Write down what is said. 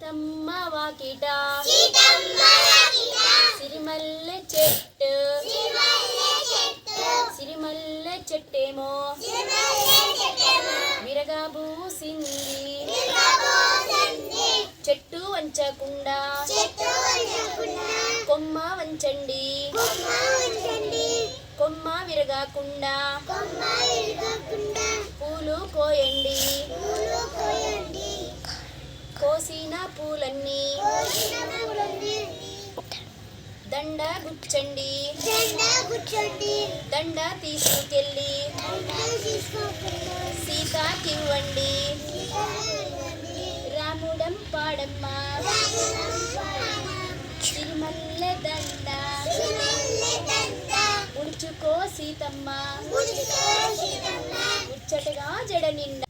సీతమ్మ వాకిట. సిరిమల్లె చెట్టు. సిరిమల్లె చెట్టేమో. విరగా పూసింది చెట్టు వంచకుండా. కొమ్మ వంచండి. కొమ్మ విరగాకుండా. కోసిన పూలన్నీ. దండ గుచ్చండి. దండ తీసుకెళ్ళి సీతాకివ్వండి. రాముడం పాడమ్మ. తిరుమల్లె దండ. ముడుచుకో సీతమ్మ. ముచ్చటగా జడ నిండా